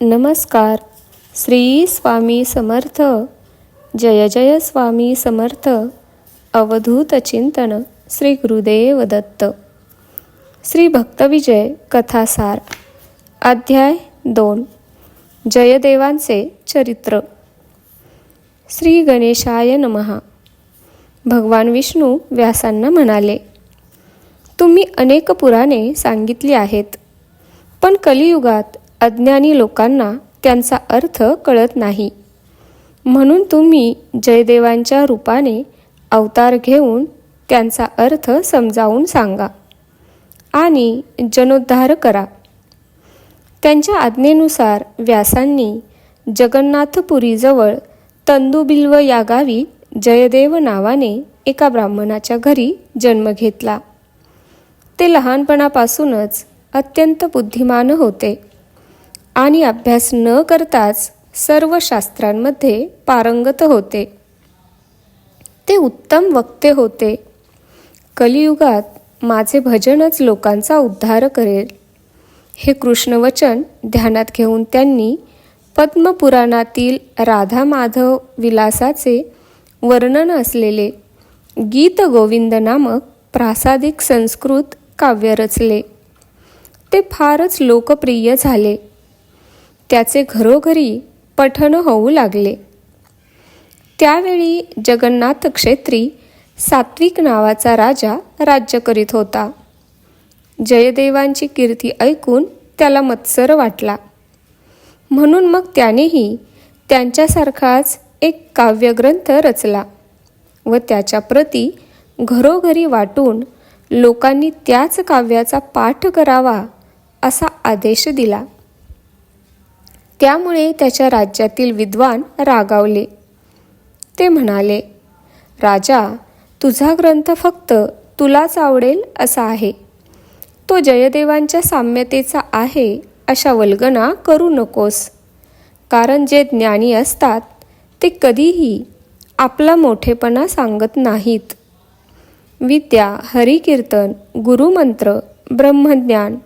नमस्कार. श्री स्वामी समर्थ. जय जय स्वामी समर्थ. अवधूत चिंतन श्री गुरुदेव दत्त. श्री भक्तविजय कथासार. अध्याय दोन. जयदेवांचे चरित्र. श्री गणेशाय नमहा भगवान विष्णू व्यासांना म्हणाले तुम्ही अनेक पुराणे सांगितली आहेत पण कलियुगात अज्ञानी लोकांना त्यांचा अर्थ कळत नाही. म्हणून तुम्ही जयदेवांच्या रूपाने अवतार घेऊन त्यांचा अर्थ समजावून सांगा आणि जनोद्धार करा. त्यांच्या आज्ञेनुसार व्यासांनी जगन्नाथपुरीजवळ तंदुबिल्व या गावी जयदेव नावाने एका ब्राह्मणाच्या घरी जन्म घेतला. ते लहानपणापासूनच अत्यंत बुद्धिमान होते. आणि अभ्यास न करताच सर्व शास्त्रांमध्ये पारंगत होते. ते उत्तम वक्ते होते. कलियुगात माझे भजनच लोकांचा उद्धार करेल. हे कृष्णवचन ध्यानात घेऊन त्यांनी पद्मपुराणातील राधा माधव विलासाचे वर्णन असलेले गीत गोविंद नामक प्रासादिक संस्कृत काव्य रचले. ते फारच लोकप्रिय झाले. त्याचे घरोघरी पठण होऊ लागले. त्यावेळी जगन्नाथ क्षेत्री सात्विक नावाचा राजा राज्य करीत होता. जयदेवांची कीर्ती ऐकून त्याला मत्सर वाटला. म्हणून मग त्यानेही त्यांच्यासारखाच एक काव्यग्रंथ रचला व त्याच्या प्रती घरोघरी वाटून लोकांनी त्याच काव्याचा पाठ करावा असा आदेश दिला. त्यामुळे त्याच्या राज्यातील विद्वान रागावले. ते म्हणाले राजा तुझा ग्रंथ फक्त तुलाच आवडेल असा आहे. तो जयदेवांच्या साम्यतेचा आहे अशा वल्गना करू नकोस. कारण जे ज्ञानी असतात ते कधीही आपला मोठेपणा सांगत नाहीत. विद्या हरिकीर्तन गुरुमंत्र ब्रह्मज्ञान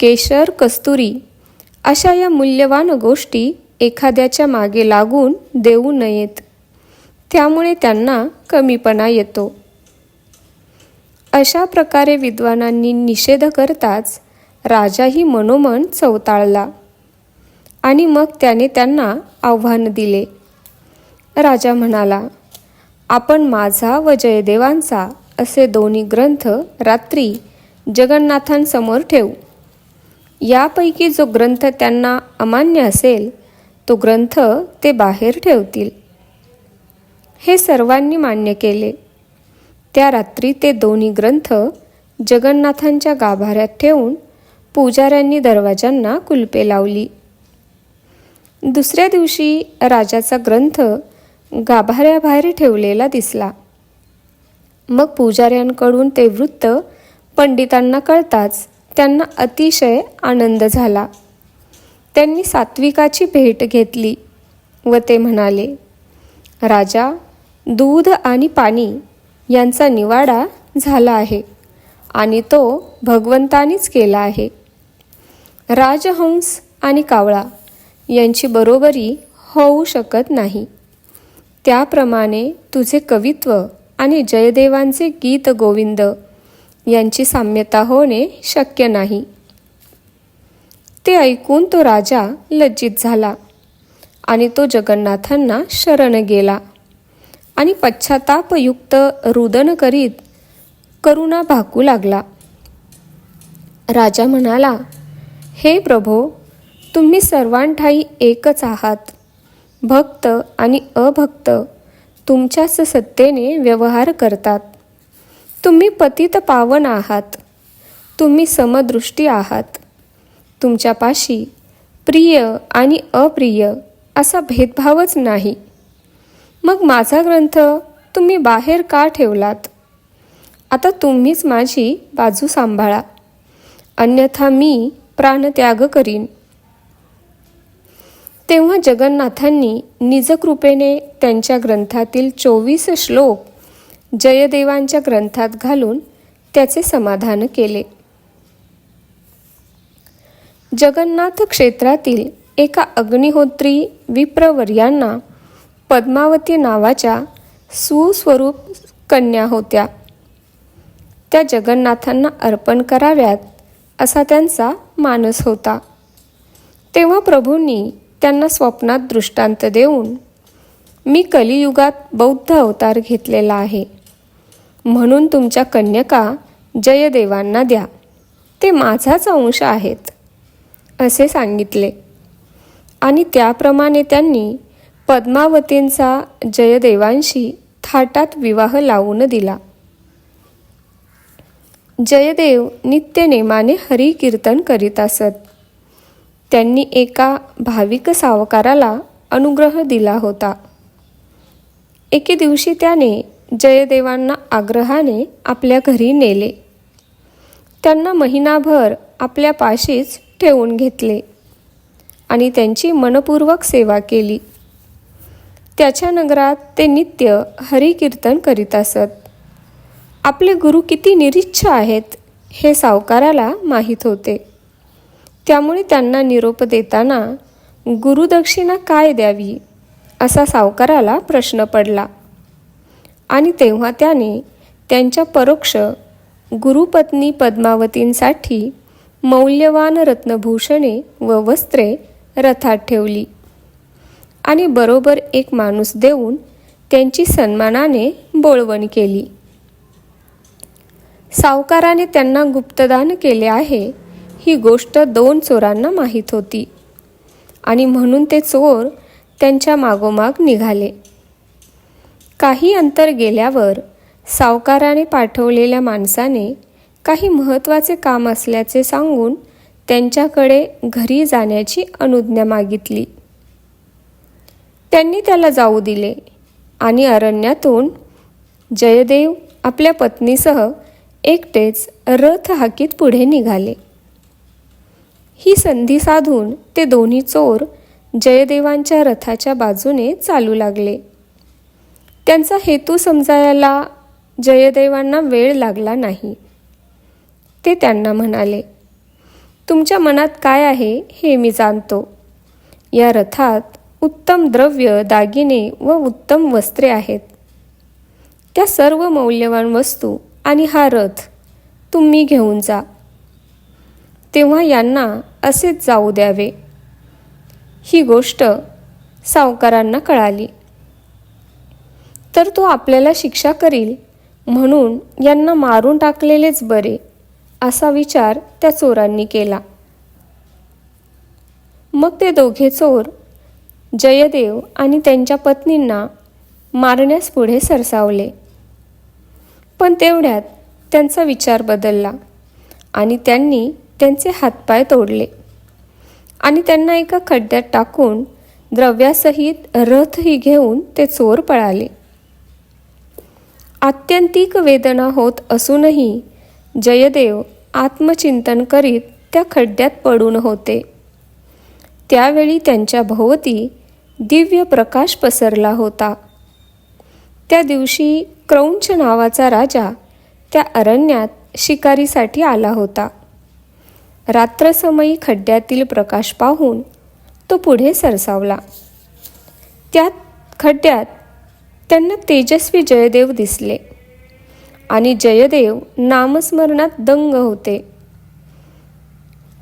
केशर कस्तुरी अशा या मूल्यवान गोष्टी एखाद्याच्या मागे लागून देऊ नयेत. त्यामुळे त्यांना कमीपणा येतो. अशा प्रकारे विद्वानांनी निषेध करताच राजाही मनोमन चवताळला आणि मग त्याने त्यांना आव्हान दिले. राजा म्हणाला आपण माझा व जयदेवांचा असे दोन्ही ग्रंथ रात्री जगन्नाथांसमोर ठेवू. यापैकी जो ग्रंथ त्यांना अमान्य असेल तो ग्रंथ ते बाहेर ठेवतील. हे सर्वांनी मान्य केले. त्या रात्री ते दोन्ही ग्रंथ जगन्नाथांच्या गाभाऱ्यात ठेवून पुजाऱ्यांनी दरवाजांना कुलपे लावली. दुसऱ्या दिवशी राजाचा ग्रंथ गाभाऱ्याबाहेर ठेवलेला दिसला. मग पुजाऱ्यांकडून ते वृत्त पंडितांना कळताच त्यांना अतिशय आनंद झाला. त्यांनी सात्विकाची भेट घेतली व ते म्हणाले राजा दूध आणि पाणी यांचा निवाडा झाला आहे आणि तो भगवंतानीच केला आहे. राजहंस आणि कावळा यांची बरोबरी होऊ शकत नाही. त्याप्रमाणे तुझे कवित्व आणि जयदेवांचे गीत गोविंद यांची साम्यता होणे शक्य नाही. ते ऐकून तो राजा लज्जित झाला आणि तो जगन्नाथांना शरण गेला आणि पश्चातापयुक्त रुदन करीत करुणा भाकू लागला. राजा म्हणाला हे प्रभो तुम्ही सर्वांठाई एकच आहात. भक्त आणि अभक्त तुमच्याच सत्तेने व्यवहार करतात. तुम्ही पतित पावन आहात. तुम्ही समदृष्टी आहात. तुमच्यापाशी प्रिय आणि अप्रिय असा भेदभावच नाही. मग माझा ग्रंथ तुम्ही बाहेर का ठेवलात? आता तुम्हीच माझी बाजू सांभाळा. अन्यथा मी प्राणत्याग करीन. तेव्हा जगन्नाथांनी निजकृपेने त्यांच्या ग्रंथातील चोवीस श्लोक जयदेवांच्या ग्रंथात घालून त्याचे समाधान केले. जगन्नाथ क्षेत्रातील एका अग्निहोत्री विप्रवर्यांना पद्मावती नावाच्या सुस्वरूप कन्या होत्या. त्या जगन्नाथांना अर्पण कराव्यात असा त्यांचा मानस होता. तेव्हा प्रभूंनी त्यांना स्वप्नात दृष्टांत देऊन मी कलियुगात बौद्ध अवतार घेतलेला आहे. म्हणून तुमच्या कन्यका जयदेवांना द्या. ते माझाच अंश आहेत असे सांगितले. आणि त्याप्रमाणे त्यांनी पद्मावतींचा जयदेवांशी थाटात विवाह लावून दिला. जयदेव नित्यनेमाने हरिकीर्तन करीत असत. त्यांनी एका भाविक सावकाराला अनुग्रह दिला होता. एके दिवशी त्याने जयदेवांना आग्रहाने आपल्या घरी नेले. त्यांना महिनाभर आपल्या पाशीच ठेवून घेतले आणि त्यांची मनपूर्वक सेवा केली. त्याच्या नगरात ते नित्य हरिकीर्तन करीत असत. आपले गुरु किती निरीच्छ आहेत हे सावकाराला माहीत होते. त्यामुळे त्यांना निरोप देताना गुरुदक्षिणा काय द्यावी असा सावकाराला प्रश्न पडला. आणि तेव्हा त्याने त्यांच्या परोक्ष गुरुपत्नी पद्मावतींसाठी मौल्यवान रत्नभूषणे व वस्त्रे रथात ठेवली. आणि बरोबर एक माणूस देऊन त्यांची सन्मानाने बोळवण केली. सावकाराने त्यांना गुप्तदान केले आहे ही गोष्ट दोन चोरांना माहीत होती. आणि म्हणून ते चोर त्यांच्या मागोमाग निघाले. काही अंतर गेल्यावर सावकाराने पाठवलेल्या माणसाने काही महत्त्वाचे काम असल्याचे सांगून त्यांच्याकडे घरी जाण्याची अनुज्ञा मागितली. त्यांनी त्याला जाऊ दिले आणि अरण्यातून जयदेव आपल्या पत्नीसह एकटेच रथ हाकीत पुढे निघाले. ही संधी साधून ते दोन्ही चोर जयदेवांच्या रथाच्या बाजूने चालू लागले. त्यांचा हेतू समजायला जयदेवांना वेळ लागला नाही. ते त्यांना म्हणाले तुमच्या मनात काय आहे हे मी जाणतो. या रथात उत्तम द्रव्य दागिने व उत्तम वस्त्रे आहेत. त्या सर्व मौल्यवान वस्तू आणि हा रथ तुम्ही घेऊन जा. तेव्हा यांना असेच जाऊ द्यावे. ही गोष्ट सावकारांना कळाली. तर तो आपल्याला शिक्षा करील. म्हणून यांना मारून टाकलेलेच बरे असा विचार त्या चोरांनी केला. मग ते दोघे चोर जयदेव आणि त्यांच्या पत्नींना मारण्यास पुढे सरसावले. पण तेवढ्यात त्यांचा विचार बदलला आणि त्यांनी त्यांचे हातपाय तोडले आणि त्यांना एका खड्ड्यात टाकून द्रव्यासहित रथही घेऊन ते चोर पळाले. आत्यंतिक वेदना होत असूनही जयदेव आत्मचिंतन करीत त्या खड्ड्यात पडून होते. त्यावेळी त्यांच्या भोवती दिव्य प्रकाश पसरला होता. त्या दिवशी क्रौंच नावाचा राजा त्या अरण्यात शिकारीसाठी आला होता. रात्रसमयी खड्ड्यातील प्रकाश पाहून तो पुढे सरसावला. त्यात खड्ड्यात त्यांना तेजस्वी जयदेव दिसले. आणि जयदेव नामस्मरणात दंग होते.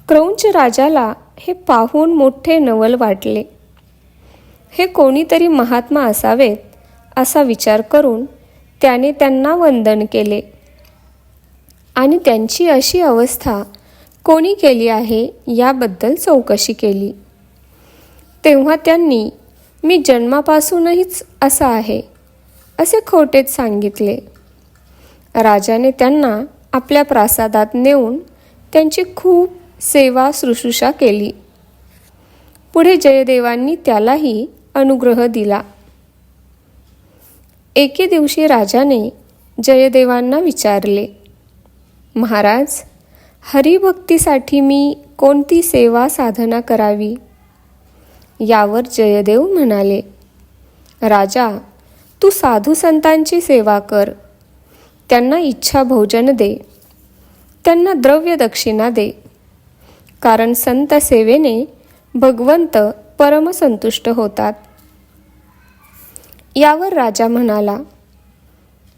क्रौंच राजाला हे पाहून मोठे नवल वाटले. हे कोणीतरी महात्मा असावेत असा विचार करून त्याने त्यांना वंदन केले. आणि त्यांची अशी अवस्था कोणी केली आहे याबद्दल चौकशी केली. तेव्हा त्यांनी मी जन्मापासूनहीच असा आहे. असे खोटेच सांगितले. राजाने त्यांना आपल्या प्रासादात नेऊन त्यांची खूप सेवा शुश्रूषा केली. पुढे जयदेवांनी त्यालाही अनुग्रह दिला. एके दिवशी राजाने जयदेवांना विचारले महाराज हरिभक्तीसाठी मी कोणती सेवा साधना करावी? यावर जयदेव म्हणाले राजा तू साधू संतांची सेवा कर. त्यांना इच्छा भोजन दे. त्यांना द्रव्य दक्षिणा दे. कारण संत सेवेने भगवंत परमसंतुष्ट होतात. यावर राजा म्हणाला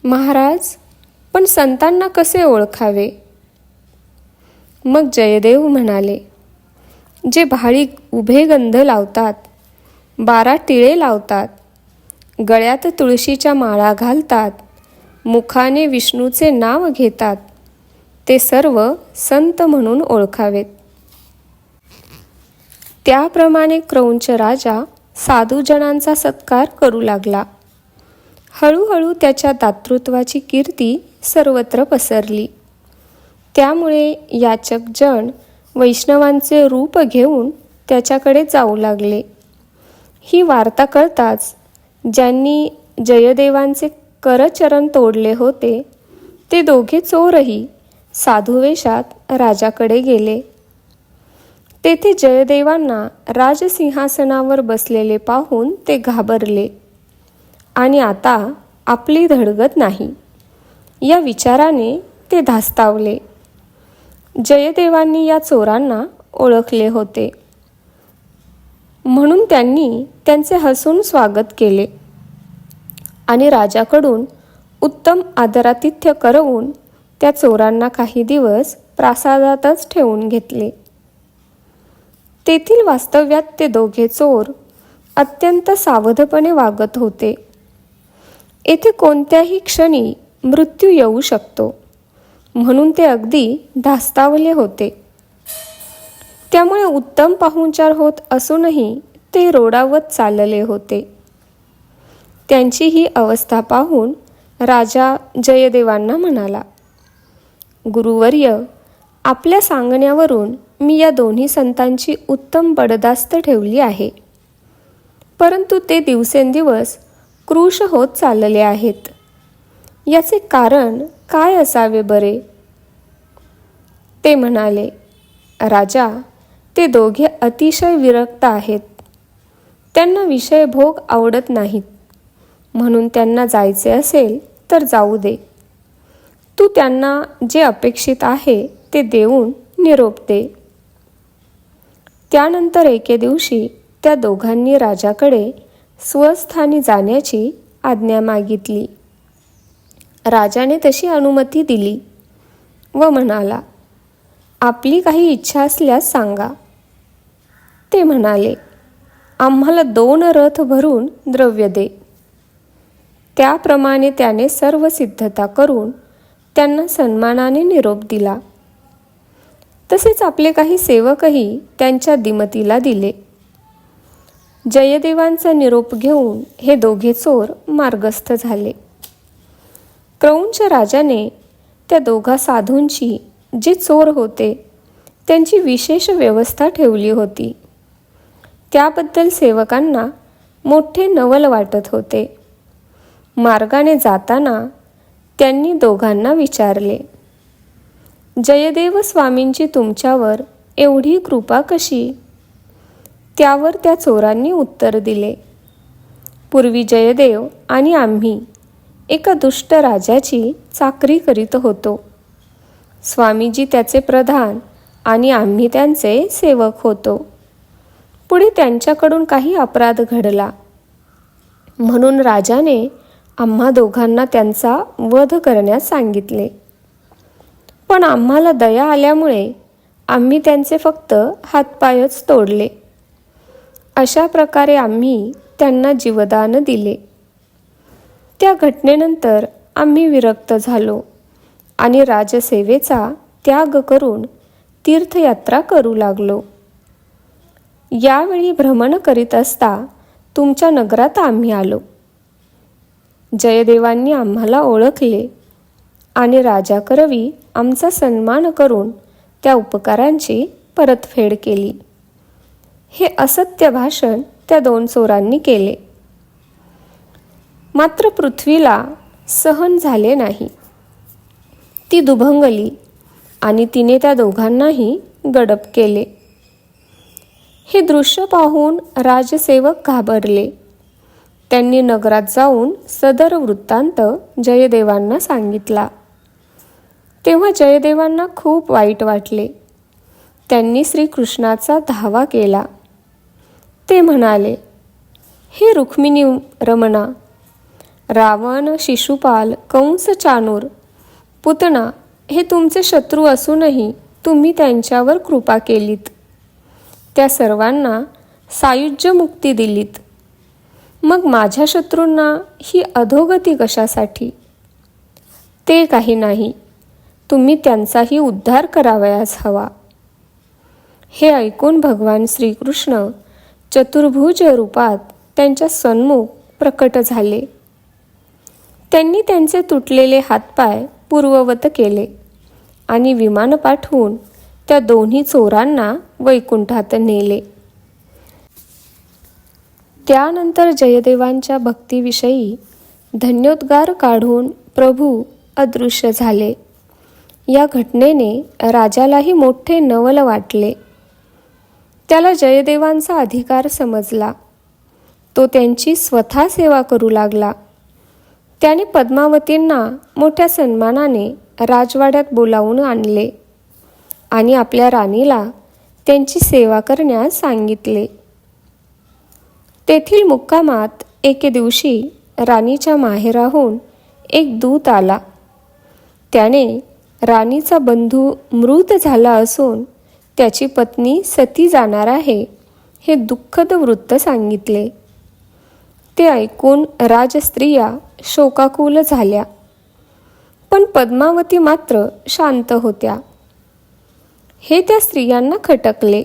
महाराज पण संतांना कसे ओळखावे? मग जयदेव म्हणाले जे भाळी उभे गंध लावतात बारा टिळे लावतात गळ्यात तुळशीच्या माळा घालतात. मुखाने विष्णूचे नाव घेतात. ते सर्व संत म्हणून ओळखावेत. त्याप्रमाणे क्रौंच राजा साधूजनांचा सत्कार करू लागला. हळूहळू त्याच्या दातृत्वाची कीर्ती सर्वत्र पसरली. त्यामुळे याचक जण वैष्णवांचे रूप घेऊन त्याच्याकडे जाऊ लागले. ही वार्ता कळताच ज्यांनी जयदेवांचे करचरण तोडले होते ते दोघे चोरही साधुवेशात राजाकडे गेले. तेथे जयदेवांना राजसिंहासनावर बसलेले पाहून ते घाबरले. आणि आता आपली धडगत नाही. या विचाराने ते धास्तावले. जयदेवांनी या चोरांना ओळखले होते. म्हणून त्यांनी त्यांचे हसून स्वागत केले. आणि राजाकडून उत्तम आदरातिथ्य करवून त्या चोरांना काही दिवस प्रासादातच ठेवून घेतले. तेथील वास्तव्यात ते दोघे चोर अत्यंत सावधपणे वागत होते. येथे कोणत्याही क्षणी मृत्यू येऊ शकतो म्हणून ते अगदी धास्तावले होते. त्यामुळे उत्तम पाहुणचार होत असूनही ते रोडावत चालले होते. त्यांची ही अवस्था पाहून राजा जयदेवांना म्हणाला गुरुवर्य आपल्या सांगण्यावरून मी या दोन्ही संतांची उत्तम बडदास्त ठेवली आहे. परंतु ते दिवसेंदिवस क्रूश होत चालले आहेत. याचे कारण काय असावे बरे? ते म्हणाले राजा ते दोघे अतिशय विरक्त आहेत. त्यांना विषय भोग आवडत नाहीत. म्हणून त्यांना जायचे असेल तर जाऊ दे. तू त्यांना जे अपेक्षित आहे ते देऊन निरोप दे. त्यानंतर एके दिवशी त्या दोघांनी राजाकडे स्वस्थानी जाण्याची आज्ञा मागितली. राजाने तशी अनुमती दिली व म्हणाला आपली काही इच्छा असल्यास सांगा. ते म्हणाले आम्हाला दोन रथ भरून द्रव्य दे. त्याप्रमाणे त्याने सर्व सिद्धता करून त्यांना सन्मानाने निरोप दिला. तसेच आपले काही सेवकही त्यांच्या दिमतीला दिले. जयदेवांचा निरोप घेऊन हे दोघे चोर मार्गस्थ झाले. क्रौंच राजाने त्या दोघा साधूंची जे चोर होते त्यांची विशेष व्यवस्था ठेवली होती. त्याबद्दल सेवकांना मोठे नवल वाटत होते. मार्गाने जाताना त्यांनी दोघांना विचारले जयदेव स्वामींची तुमच्यावर एवढी कृपा कशी? त्यावर त्या चोरांनी उत्तर दिले पूर्वी जयदेव आणि आम्ही एका दुष्ट राजाची चाकरी करीत होतो. स्वामीजी त्याचे प्रधान आणि आम्ही त्यांचे सेवक होतो. पुढे त्यांच्याकडून काही अपराध घडला. म्हणून राजाने आम्हा दोघांना त्यांचा वध करण्यास सांगितले. पण आम्हाला दया आल्यामुळे आम्ही त्यांचे फक्त हातपायच तोडले. अशा प्रकारे आम्ही त्यांना जीवदान दिले. त्या घटनेनंतर आम्ही विरक्त झालो आणि राजसेवेचा त्याग करून तीर्थयात्रा करू लागलो. यावेळी भ्रमण करीत असता तुमच्या नगरात आम्ही आलो. जयदेवांनी आम्हाला ओळखले आणि राजा करवी आमचा सन्मान करून त्या उपकारांची परतफेड केली. हे असत्य भाषण त्या दोन चोरांनी केले. मात्र पृथ्वीला सहन झाले नाही. ती दुभंगली आणि तिने त्या दोघांनाही गडप केले. हे दृश्य पाहून राजसेवक घाबरले. त्यांनी नगरात जाऊन सदर वृत्तांत जयदेवांना सांगितला. तेव्हा जयदेवांना खूप वाईट वाटले. त्यांनी श्रीकृष्णाचा धावा केला. ते म्हणाले हे रुक्मिणी रमणा रावण शिशुपाल कंस चानूर पुतना हे तुमचे शत्रू असूनही तुम्ही त्यांच्यावर कृपा केलीत. त्या सर्वांना सायुज्य मुक्ती दिलीत. मग माझ्या शत्रूंना ही अधोगती कशासाठी? ते काही नाही. तुम्ही त्यांचाही उद्धार करावयास हवा. हे ऐकून भगवान श्रीकृष्ण चतुर्भुज रूपात त्यांच्या सन्मुख प्रकट झाले. त्यांनी त्यांचे तुटलेले हातपाय पूर्ववत केले आणि विमान पाठवून त्या दोन्ही चोरांना वैकुंठात नेले. त्यानंतर जयदेवांच्या भक्तीविषयी धन्योद्गार काढून प्रभू अदृश्य झाले. या घटनेने राजालाही मोठे नवल वाटले. त्याला जयदेवांचा अधिकार समजला. तो त्यांची स्वतः सेवा करू लागला. त्याने पद्मावतींना मोठ्या सन्मानाने राजवाड्यात बोलावून आणले. आणि आपल्या राणीला त्यांची सेवा करण्यास सांगितले. तेथील मुक्कामात एके दिवशी राणीच्या माहेराहून एक दूत आला. त्याने राणीचा बंधू मृत झाला असून त्याची पत्नी सती जाणार आहे हे दुःखद वृत्त सांगितले. ते ऐकून राजस्त्रिया शोकाकुल झाल्या. पण पद्मावती मात्र शांत होत्या. हे त्या स्त्रियांना खटकले.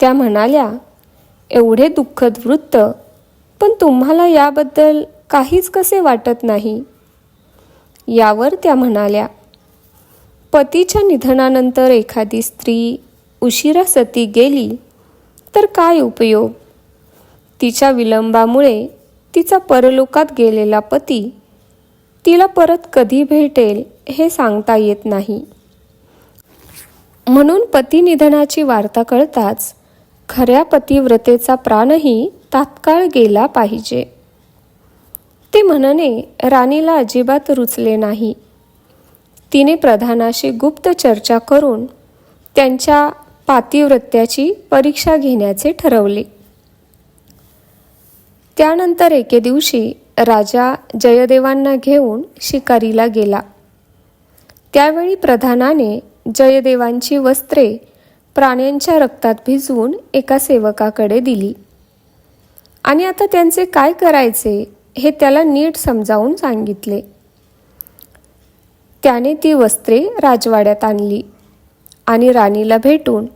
त्या म्हणाल्या एवढे दुःखद वृत्त पण तुम्हाला याबद्दल काहीच कसे वाटत नाही? यावर त्या म्हणाल्या पतीच्या निधनानंतर एखादी स्त्री उशिरा सती गेली तर काय उपयोग? तिच्या विलंबामुळे तिचा परलोकात गेलेला पती तिला परत कधी भेटेल हे सांगता येत नाही. म्हणून पती निधनाची वार्ता कळताच खऱ्या पतिव्रतेचा प्राणही तात्काळ गेला पाहिजे. ते म्हणणे राणीला अजिबात रुचले नाही. तिने प्रधानाशी गुप्त चर्चा करून त्यांच्या पातिव्रत्याची परीक्षा घेण्याचे ठरवले. त्यानंतर एके दिवशी राजा जयदेवांना घेऊन शिकारीला गेला. त्यावेळी प्रधानाने जयदेवांची वस्त्रे प्राण्यांच्या रक्तात भिजवून एका सेवकाकडे दिली. आणि आता त्यांचे काय करायचे हे त्याला नीट समजावून सांगितले. त्याने ती वस्त्रे राजवाड्यात आणली आणि राणीला भेटून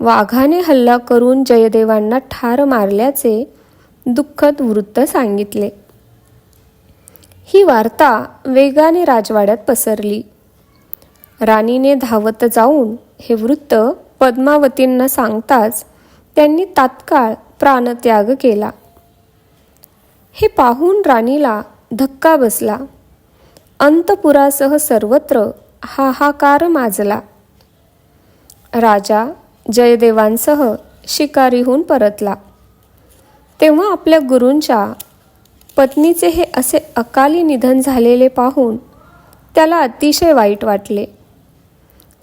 वाघाने हल्ला करून जयदेवांना ठार मारल्याचे दुःखद वृत्त सांगितले. ही वार्ता वेगाने राजवाड्यात पसरली. राणीने धावत जाऊन हे वृत्त पद्मावतींना सांगताच त्यांनी तात्काळ प्राणत्याग केला. हे पाहून राणीला धक्का बसला. अंतपुरासह सर्वत्र हाहाकार माजला. राजा जयदेवांसह शिकारीहून परतला. तेव्हा आपल्या गुरूंच्या पत्नीचे हे असे अकाली निधन झालेले पाहून त्याला अतिशय वाईट वाटले.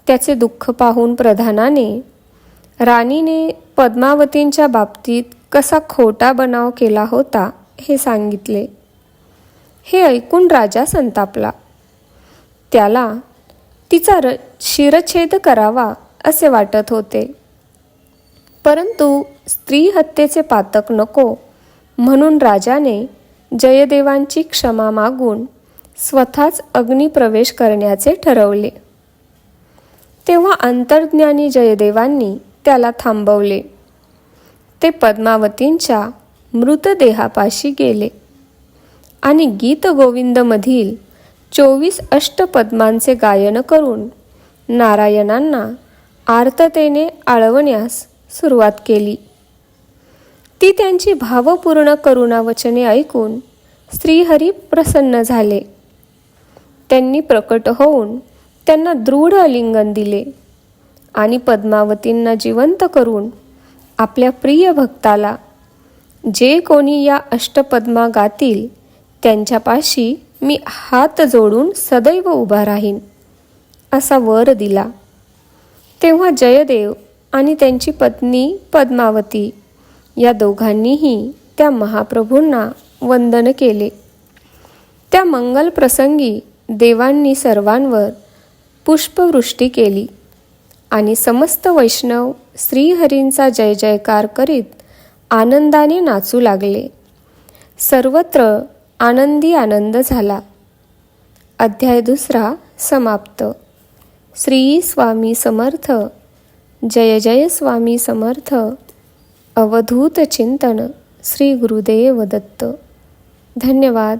त्याचे दुःख पाहून प्रधानाने राणीने पद्मावतींच्या बाबतीत कसा खोटा बनाव केला होता हे सांगितले. हे ऐकून राजा संतापला. त्याला तिचा र शिरच्छेद करावा असे वाटत होते. परंतु स्त्री हत्येचे पातक नको म्हणून राजाने जयदेवांची क्षमा मागून स्वतःच अग्निप्रवेश करण्याचे ठरवले. तेव्हा अंतर्ज्ञानी जयदेवांनी त्याला थांबवले. ते पद्मावतींच्या मृतदेहापाशी गेले. आणि गीत गोविंदमधील चोवीस अष्टपद्मांचे गायन करून नारायणांना आर्ततेने आळवण्यास सुरुवात केली. ती त्यांची भावपूर्ण करुणावचने ऐकून श्रीहरी प्रसन्न झाले. त्यांनी प्रकट होऊन त्यांना दृढ आलिंगन दिले आणि पद्मावतींना जिवंत करून आपल्या प्रिय भक्ताला जे कोणी या अष्टपद्मा गातील त्यांच्यापाशी मी हात जोडून सदैव उभा राहीन असा वर दिला. तेव्हा जयदेव आणि त्यांची पत्नी पद्मावती या दोघांनीही त्या महाप्रभूंना वंदन केले. त्या मंगल प्रसंगी देवांनी सर्वांवर पुष्पवृष्टी केली. आणि समस्त वैष्णव श्रीहरींचा जय जयकार करीत आनंदाने नाचू लागले. सर्वत्र आनंदी आनंद झाला. अध्याय दुसरा समाप्त. श्री स्वामी समर्थ. जय जय स्वामी समर्थ. अवधूत चिंतन श्री गुरुदेव दत्त. धन्यवाद.